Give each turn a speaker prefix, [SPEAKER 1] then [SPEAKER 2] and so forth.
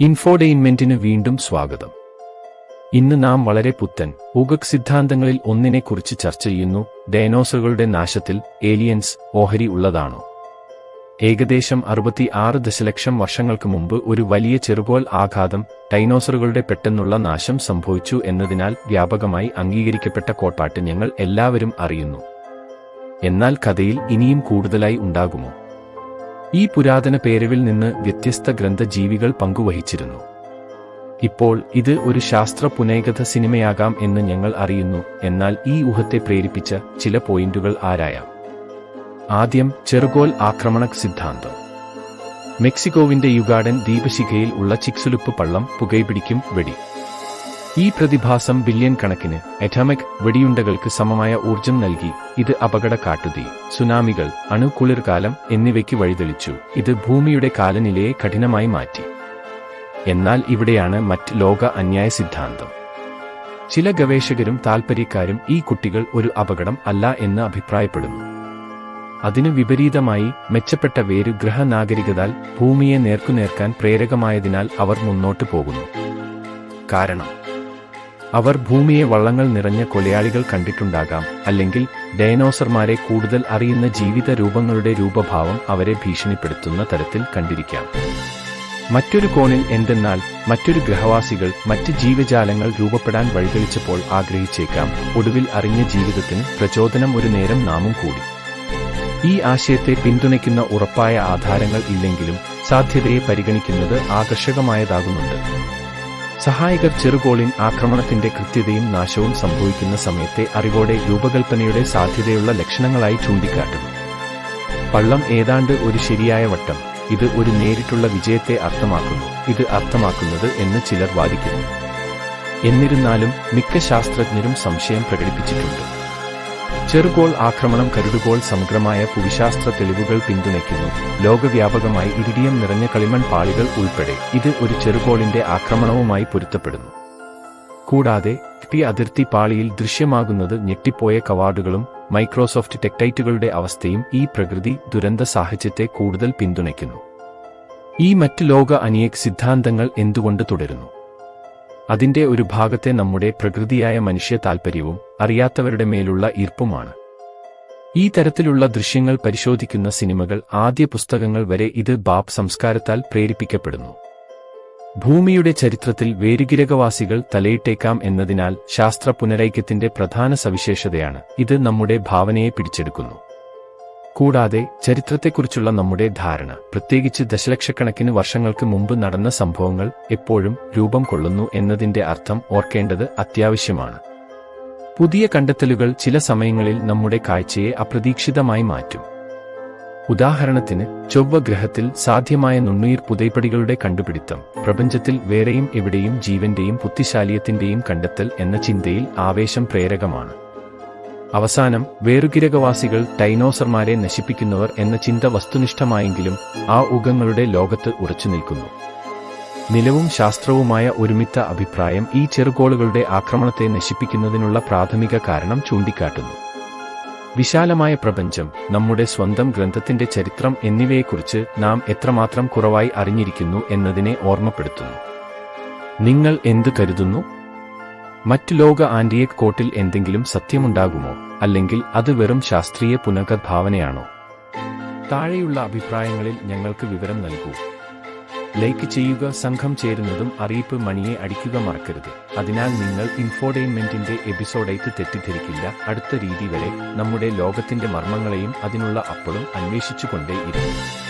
[SPEAKER 1] ഇൻഫോഡെയിൻമെന്റിന് വീണ്ടും സ്വാഗതം. ഇന്ന് നാം വളരെ പുത്തൻ ഉഗക് സിദ്ധാന്തങ്ങളിൽ ഒന്നിനെക്കുറിച്ച് ചർച്ച ചെയ്യുന്നു. ഡൈനോസറുകളുടെ നാശത്തിൽ ഏലിയൻസ് ഓഹരി ഉള്ളതാണോ? ഏകദേശം അറുപത്തി ആറ് ദശലക്ഷം വർഷങ്ങൾക്ക് മുമ്പ് ഒരു വലിയ ചെറുകോൽ ആഘാതം ഡൈനോസറുകളുടെ പെട്ടെന്നുള്ള നാശം സംഭവിച്ചു എന്നതിനാൽ വ്യാപകമായി അംഗീകരിക്കപ്പെട്ട കോട്പാട്ട് ഞങ്ങൾ എല്ലാവരും അറിയുന്നു. എന്നാൽ കഥയിൽ ഇനിയും കൂടുതലായി ഉണ്ടാകുമോ? ഈ പുരാതന പേരവിൽ നിന്ന് വ്യത്യസ്ത ഗ്രന്ഥജീവികൾ പങ്കുവഹിച്ചിരുന്നു. ഇപ്പോൾ ഇത് ഒരു ശാസ്ത്ര പുനേകഥ സിനിമയാകാം എന്ന് ഞങ്ങൾ അറിയുന്നു എന്നാൽ ഈ ഊഹത്തെ പ്രേരിപ്പിച്ച ചില പോയിന്റുകൾ ആരായാം. ആദ്യം ചെറുകോൽ ആക്രമണ സിദ്ധാന്തം. മെക്സിക്കോവിന്റെ യുഗാഡൻ ദ്വീപശിഖയിൽ ഉള്ള ചിക്സുലുപ്പ് പള്ളം പുകൈപിടിക്കും വെടി. ഈ പ്രതിഭാസം ബില്യൺ കണക്കിന് എറ്റമിക് വെടിയുണ്ടകൾക്ക് സമമായ ഊർജം നൽകി. ഇത് അപകട കാട്ടുതീ സുനാമികൾ അണുകുളിർകാലം എന്നിവയ്ക്ക് വഴിതെളിച്ചു. ഇത് ഭൂമിയുടെ കാലനിലയെ കഠിനമായി മാറ്റി. എന്നാൽ ഇവിടെയാണ് മറ്റ് ലോക അന്യായ സിദ്ധാന്തം. ചില ഗവേഷകരും താൽപ്പര്യക്കാരും ഈ കുട്ടികൾ ഒരു അപകടം അല്ല എന്ന് അഭിപ്രായപ്പെടുന്നു. അതിനു വിപരീതമായി മെച്ചപ്പെട്ട വേരു ഗ്രഹനാഗരികതാൽ ഭൂമിയെ നേർക്കുനേർക്കാൻ പ്രേരകമായതിനാൽ അവർ മുന്നോട്ടു പോകുന്നു. കാരണം അവർ ഭൂമിയെ വള്ളങ്ങൾ നിറഞ്ഞ കൊലയാളികൾ കണ്ടിട്ടുണ്ടാകാം അല്ലെങ്കിൽ ഡയനോസർമാരെ കൂടുതൽ അറിയുന്ന ജീവിത രൂപങ്ങളുടെ രൂപഭാവം അവരെ ഭീഷണിപ്പെടുത്തുന്ന തരത്തിൽ കണ്ടിരിക്കാം. മറ്റൊരു കോണിൽ എന്തെന്നാൽ മറ്റൊരു ഗ്രഹവാസികൾ മറ്റ് ജീവജാലങ്ങൾ രൂപപ്പെടാൻ വഴിതെളിച്ചപ്പോൾ ആഗ്രഹിച്ചേക്കാം. ഒടുവിൽ അറിഞ്ഞ ജീവിതത്തിന് പ്രചോദനം ഒരു നേരം നാമും കൂടി. ഈ ആശയത്തെ പിന്തുണയ്ക്കുന്ന ഉറപ്പായ ആധാരങ്ങൾ ഇല്ലെങ്കിലും സാധ്യതയെ പരിഗണിക്കുന്നത് ആകർഷകമായതാകുന്നുണ്ട്. സഹായകർ ചെറുകോളിൻ ആക്രമണത്തിന്റെ കൃത്യതയും നാശവും സംഭവിക്കുന്ന സമയത്തെ അറിവോടെ രൂപകൽപ്പനയുടെ സാധ്യതയുള്ള ലക്ഷണങ്ങളായി ചൂണ്ടിക്കാട്ടുന്നു പള്ളം ഏതാണ്ട് ഒരു ശരിയായ വട്ടം. ഇത് ഒരു നേരിട്ടുള്ള വിജയത്തെ അർത്ഥമാക്കുന്നു. ഇത് അർത്ഥമാക്കുന്നത് എന്ന് ചിലർ വാദിക്കുന്നു. എന്നിരുന്നാലും മിക്ക ശാസ്ത്രജ്ഞരും സംശയം പ്രകടിപ്പിച്ചിട്ടുണ്ട്. ചെറുകോൾ ആക്രമണം കരുതുകോൾ സമഗ്രമായ പുവിശാസ്ത്ര തെളിവുകൾ പിന്തുണയ്ക്കുന്നു. ലോകവ്യാപകമായി ഇരിഡിയം നിറഞ്ഞ കളിമൺ പാളികൾ ഉൾപ്പെടെ ഇത് ഒരു ചെറുകോളിന്റെ ആക്രമണവുമായി പൊരുത്തപ്പെടുന്നു. കൂടാതെ ടി അതിർത്തി പാളിയിൽ ദൃശ്യമാകുന്നത് ഞെട്ടിപ്പോയ കവാർഡുകളും മൈക്രോസോഫ്റ്റ് ടെക്ടൈറ്റുകളുടെ അവസ്ഥയും ഈ പ്രകൃതി ദുരന്ത സാഹചര്യത്തെ കൂടുതൽ പിന്തുണയ്ക്കുന്നു. ഈ മറ്റ് ലോക അനിയക് സിദ്ധാന്തങ്ങൾ എന്തുകൊണ്ട് തുടരുന്നു? അതിന്റെ ഒരു ഭാഗത്തെ നമ്മുടെ പ്രകൃതിയായ മനുഷ്യ താൽപ്പര്യവും അറിയാത്തവരുടെ മേലുള്ള ഈർപ്പുമാണ്. ഈ തരത്തിലുള്ള ദൃശ്യങ്ങൾ പരിശോധിക്കുന്ന സിനിമകൾ ആദ്യ പുസ്തകങ്ങൾ വരെ ഇത് ബാബ് സംസ്കാരത്താൽ പ്രേരിപ്പിക്കപ്പെടുന്നു. ഭൂമിയുടെ ചരിത്രത്തിൽ വേരുകിരകവാസികൾ തലയിട്ടേക്കാം എന്നതിനാൽ ശാസ്ത്ര പുനരൈക്യത്തിന്റെ പ്രധാന സവിശേഷതയാണ് ഇത് നമ്മുടെ ഭാവനയെ പിടിച്ചെടുക്കുന്നു. കൂടാതെ ചരിത്രത്തെക്കുറിച്ചുള്ള നമ്മുടെ ധാരണ പ്രത്യേകിച്ച് ദശലക്ഷക്കണക്കിന് വർഷങ്ങൾക്ക് മുമ്പ് നടന്ന സംഭവങ്ങൾ എപ്പോഴും രൂപം കൊള്ളുന്നു എന്നതിന്റെ അർത്ഥം ഓർക്കേണ്ടത് അത്യാവശ്യമാണ്. പുതിയ കണ്ടെത്തലുകൾ ചില സമയങ്ങളിൽ നമ്മുടെ കാഴ്ചയെ അപ്രതീക്ഷിതമായി മാറ്റും. ഉദാഹരണത്തിന് ചൊവ്വ ഗ്രഹത്തിൽ സാധ്യമായ നുണ്ണുയിർ പുതൈപ്പടികളുടെ കണ്ടുപിടുത്തം പ്രപഞ്ചത്തിൽ വേറെയും എവിടെയും ജീവന്റെയും ബുദ്ധിശാലിയത്തിന്റെയും കണ്ടെത്തൽ എന്ന ചിന്തയിൽ ആവേശം പ്രേരകമാണ്. അവസാനം വേറുകിരകവാസികൾ ഡൈനോസർമാരെ നശിപ്പിക്കുന്നവർ എന്ന ചിന്ത വസ്തുനിഷ്ഠമായെങ്കിലും ആ ഉഗങ്ങളുടെ ലോകത്ത് ഉറച്ചു നിൽക്കുന്നു. നിലവും ശാസ്ത്രവുമായ ഒരുമിത്ത അഭിപ്രായം ഈ ചെറുകോളുകളുടെ ആക്രമണത്തെ നശിപ്പിക്കുന്നതിനുള്ള പ്രാഥമിക കാരണം ചൂണ്ടിക്കാട്ടുന്നു. വിശാലമായ പ്രപഞ്ചം നമ്മുടെ സ്വന്തം ഗ്രന്ഥത്തിന്റെ ചരിത്രം എന്നിവയെക്കുറിച്ച് നാം എത്രമാത്രം കുറവായി അറിഞ്ഞിരിക്കുന്നു എന്നതിനെ ഓർമ്മപ്പെടുത്തുന്നു. നിങ്ങൾ എന്ത് കരുതുന്നു? മറ്റു ലോക ആന്റിയക് കോട്ടിൽ എന്തെങ്കിലും സത്യമുണ്ടാകുമോ? അല്ലെങ്കിൽ അത് വെറും ശാസ്ത്രീയ പുനർഭാവനയാണോ താഴെയുള്ള അഭിപ്രായങ്ങളിൽ ഞങ്ങൾക്ക് വിവരം നൽകൂ. ലൈക്ക് ചെയ്യുക സംഘം ചേരുന്നതും അറിയിപ്പ് മണിയെ അടിക്കുക മറക്കരുത്. അതിനാൽ നിങ്ങൾ ഇൻഫോർടൈൻമെന്റിന്റെ എപ്പിസോഡായിട്ട് തെറ്റിദ്ധരിക്കില്ല. അടുത്ത രീതി വരെ നമ്മുടെ ലോകത്തിന്റെ മർമ്മങ്ങളെയും അതിനുള്ള അപ്പളും അന്വേഷിച്ചുകൊണ്ടേയിരുന്നു.